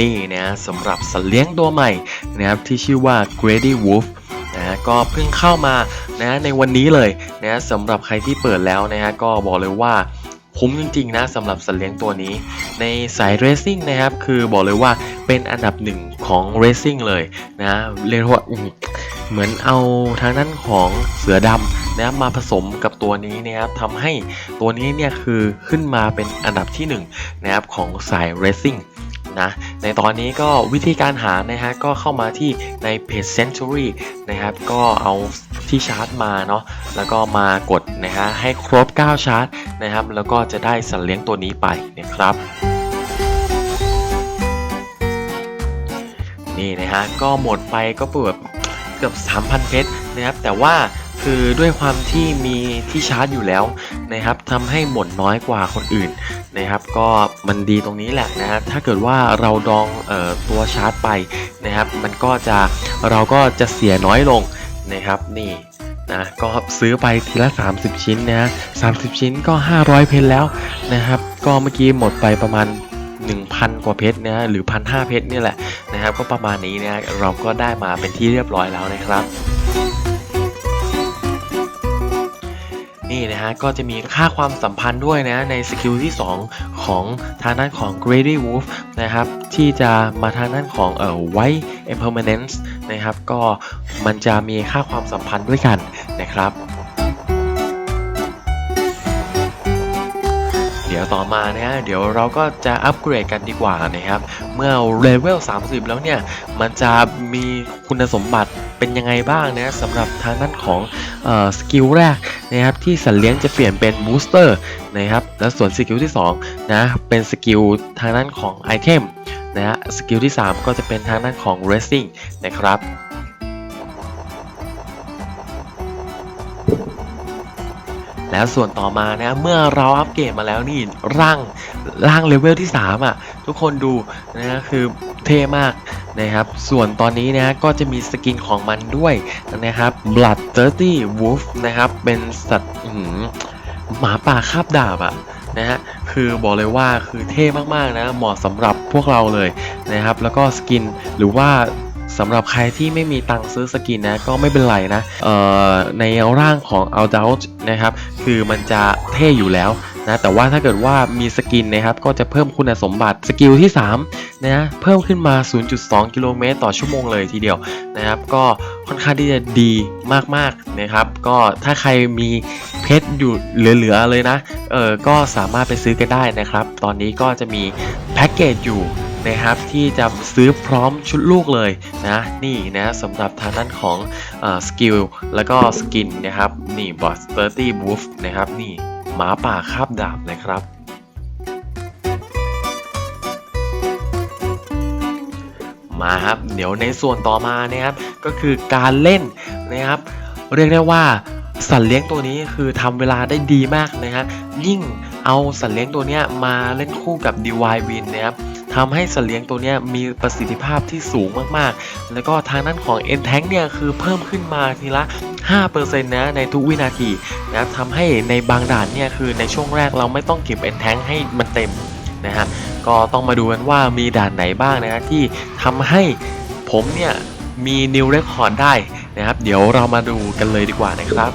นี่นะสำหรับสัตว์เลี้ยงตัวใหม่นะครับที่ชื่อว่า Grady Wolf นะฮะก็เพิ่งเข้ามานะในวันนี้เลยนะสำหรับใครที่เปิดแล้วนะฮะก็บอกเลยว่าคุ้มจริงๆนะสำหรับสัตว์เลี้ยงตัวนี้ ในสายเรซซิ่งนะครับคือบอกเลยว่าเป็นอันดับหนึ่งของเรซซิ่งเลยนะเรียกว่าเหมือนเอาทางด้านของเสือดำนะครับมาผสมกับตัวนี้นะครับทำให้ตัวนี้เนี่ยคือขึ้นมาเป็นอันดับที่หนึ่งนะครับของสายเรซซิ่ง นะ ในตอนนี้ก็วิธีการหานะฮะก็เข้ามาที่ในเพจ Century นะครับ ก็เอาที่ชาร์จมาเนาะแล้วก็มากดนะฮะให้ครบ 9 ชาร์จนะครับ แล้วก็จะได้สัตว์เลี้ยงตัวนี้ไปนะครับนี่นะฮะก็หมดไปก็เกือบเกือบ 3,000 เพชรนะครับ แต่ว่า คือด้วยความที่มีที่ชาร์จอยู่แล้วนะครับทำให้หมดน้อยกว่าคนอื่นนะครับ ก็มันดีตรงนี้แหละนะฮะถ้าเกิดว่าเราดองออตัวชาร์จไปนะครับ มันก็จะเราก็จะเสียน้อยลงนะครับนี่นะก็ซื้อไปทีละ 30 ชิ้นนะฮะ30 ชิ้นก็ 500 เพชรแล้วนะครับ ก็เมื่อกี้หมดไปประมาณ 1,000 กว่าเพชรนะฮะหรือ 1,500 เพชรนี่แหละนะครับ ก็ประมาณนี้นะเราก็ได้มาเป็นที่เรียบร้อยแล้วนะครับ นี่นะฮะก็จะมีค่าความสัมพันธ์ด้วยนะในสกิลที่ 2 ของทางด้านของ Grady Wolf นะครับที่จะมาทางด้านของเอ่อ White Impermanence นะครับก็มันจะมีค่าความสัมพันธ์ด้วยกันนะครับ ดี๋ยวต่อมานะฮะเดี๋ยวเราก็จะอัปเกรดกันดีกว่านะครับ เมื่อเลเวล 30 แล้วเนี่ย มันจะมีคุณสมบัติเป็นยังไงบ้างนะสำหรับทางด้านของออสกิลแรกนะครับที่สัตว์เลี้ยงจะเปลี่ยนเป็นบูสเตอร์นะครับและส่วนสกิลที่2นะเป็นสกิลทางด้านของไอเทมนะฮะสกิลที่ 3 ก็จะเป็นทางด้านของ racing นะครับ แล้วส่วนต่อมานะเมื่อเราอัปเกรดมาแล้วนี่ร่างร่างเลเวลที่3อะทุกคนดูนะคือเท่มากนะครับ ส่วนตอนนี้นะก็จะมีสกินของมันด้วยนะครับ Blood 30 Wolf นะครับเป็นสัตว์อื้อหือหมาป่าคาบดาบอะนะฮะคือบอกเลยว่าคือเท่มากๆนะเหมาะสำหรับพวกเราเลยนะครับ แล้วก็สกินหรือว่า สำหรับใครที่ไม่มีตังค์ซื้อสกินนะก็ไม่เป็นไรนะเอ่อในร่างของ o u t d o u t นะครับคือมันจะเท่อยู่แล้วนะแต่ว่าถ้าเกิดว่ามีสกินนะครับก็จะเพิ่มคุณสมบัติสกิลที่3นะเพิ่มขึ้นมา 0.2 กิโลเมตรต่อชั่วโมงเลยทีเดียวนะครับก็ค่อนข้างที่จะดีมากๆนะครับก็ถ้าใครมีเพชรอยู่เหลือๆเลยนะเออก็สามารถไปซื้อกันได้นะครับ ตอนนี้ก็จะมีแพ็กเกจอยู่ นะครับที่จะซื้อพร้อมชุดลูกเลยนะนี่นะสำหรับทางด้านของสกิลแล้วก็สกินนะครับนี่บอสเตอร์ตี้บูฟนะครับนี่หมาป่าคาบดาบนะครับมาครับเดี๋ยวในส่วนต่อมานะครับก็คือการเล่นนะครับเรียกได้ว่าสัตว์เลี้ยงตัวนี้คือทำเวลาได้ดีมากนะฮะยิ่งเอาสัตว์เลี้ยงตัวนี้มาเล่นคู่กับ DY Win นะครับ ทำให้สัตว์เลี้ยงตัวนี้มีประสิทธิภาพที่สูงมากๆ แล้วก็ทางด้านของ N Tank เนี่ยคือเพิ่มขึ้นมาทีละ 5%นะในทุกวินาทีนะครับทำให้ในบางด่านเนี่ยคือในช่วงแรกเราไม่ต้องเก็บ N Tank ให้มันเต็มนะฮะก็ต้องมาดูกันว่ามีด่านไหนบ้างนะฮะที่ทำให้ผมเนี่ยมี New Record ได้นะครับ เดี๋ยวเรามาดูกันเลยดีกว่านะครับ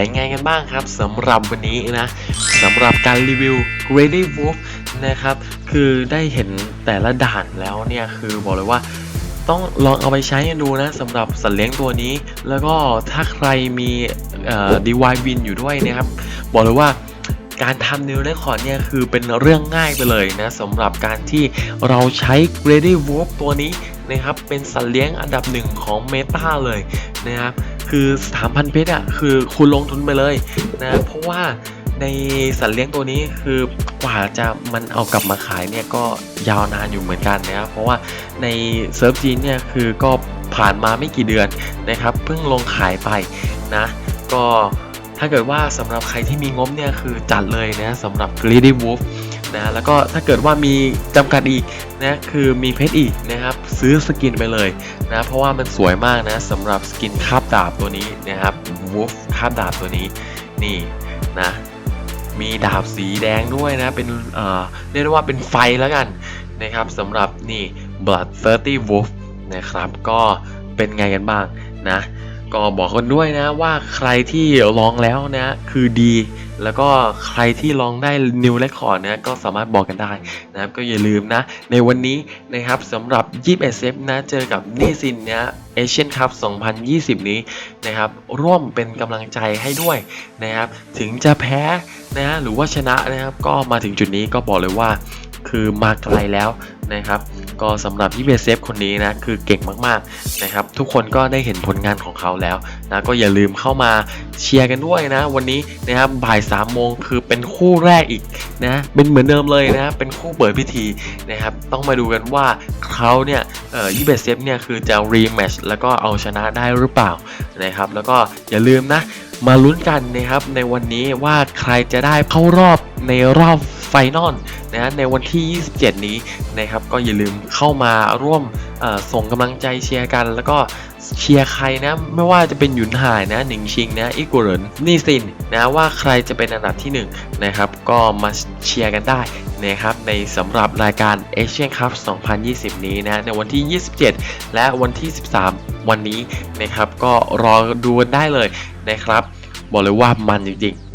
เป็นไงกันบ้างครับสำหรับวันนี้นะสำหรับการรีวิว Grady Wolf นะครับ คือได้เห็นแต่ละด่านแล้วเนี่ย คือบอกเลยว่าต้องลองเอาไปใช้กันดูนะสำหรับสัตว์เลี้ยงตัวนี้ แล้วก็ถ้าใครมีเอ่อ DY Win อยู่ด้วยนะครับ บอกเลยว่าการทำนิวเรคคอร์ดเนี่ยคือเป็นเรื่องง่ายไปเลยนะสำหรับการที่เราใช้ Grady Wolf ตัวนี้นะครับเป็นสัตว์เลี้ยงอันดับหนึ่งของเมตาเลยนะครับ คือ 3,000 เพชรอะคือคุณลงทุนไปเลยนะเพราะว่าในสัตว์เลี้ยงตัวนี้คือกว่าจะมันเอากลับมาขายเนี่ยก็ยาวนานอยู่เหมือนกันนะครับเพราะว่าในเซิร์ฟจีนเนี่ยคือก็ผ่านมาไม่กี่เดือนนะครับเพิ่งลงขายไปนะก็ถ้าเกิดว่าสำหรับใครที่มีงบเนี่ยคือจัดเลยนะสำหรับ Greedy Wolf นะแล้วก็ถ้าเกิดว่ามีจำกัดอีกนะคือมีเพชรอีกนะครับซื้อสกินไปเลยนะเพราะว่ามันสวยมากนะสำหรับสกินคาบดาบตัวนี้นะครับ Wolf คาบดาบตัวนี้นี่นะมีดาบสีแดงด้วยนะเป็นเอ่อเรียกได้ว่าเป็นไฟแล้วกันนะครับสำหรับนี่ Blood 30 Wolf นะครับก็เป็นไงกันบ้างนะ ก็บอกกันด้วยนะว่าใครที่ลองแล้วนะคือดี แล้วก็ใครที่ลองได้ New Record นะก็สามารถบอกกันได้นะครับก็อย่าลืมนะ ในวันนี้นะครับสำหรับ 21เซฟนะเจอกับนิซินนะเอเชียนคัพ 2020 นี้นะครับร่วมเป็นกำลังใจให้ด้วยนะครับถึงจะแพ้นะหรือว่าชนะนะครับก็มาถึงจุดนี้ก็บอกเลยว่าคือมาไกลแล้วนะครับ ก็สำหรับยี่เบเซฟคนนี้นะคือเก่งมากๆนะครับ ทุกคนก็ได้เห็นผลงานของเขาแล้วนะก็อย่าลืมเข้ามาเชียร์กันด้วยนะ วันนี้นะครับบ่ายสามโมงคือเป็นคู่แรกอีกนะเป็นเหมือนเดิมเลยนะเป็นคู่เปิดพิธีนะครับต้องมาดูกันว่าเขาเนี่ยเอ่อยี่เบเซฟเนี่ยคือจะรีแมชแล้วก็เอาชนะได้หรือเปล่านะครับ แล้วก็อย่าลืมนะมาลุ้นกันนะครับในวันนี้ว่าใครจะได้เข้ารอบในรอบ ไฟนอลนะในวันที่ 27 นี้นะครับก็อย่าลืมเข้ามาร่วมส่งกำลังใจเชียร์กัน แล้วก็เชียร์ใครนะไม่ว่าจะเป็นหยุนหายนะหนิงชิงนะอีกัวเรนนี่ซินนะว่าใครจะเป็นอันดับที่1นะครับก็มาเชียร์กันได้นะครับในสำหรับรายการ Asian Cup 2020 นี้นะในวันที่ 27 และวันที่ 13 วันนี้นะครับก็รอดูกันได้เลยนะครับ บอกเลยว่ามันจริงๆ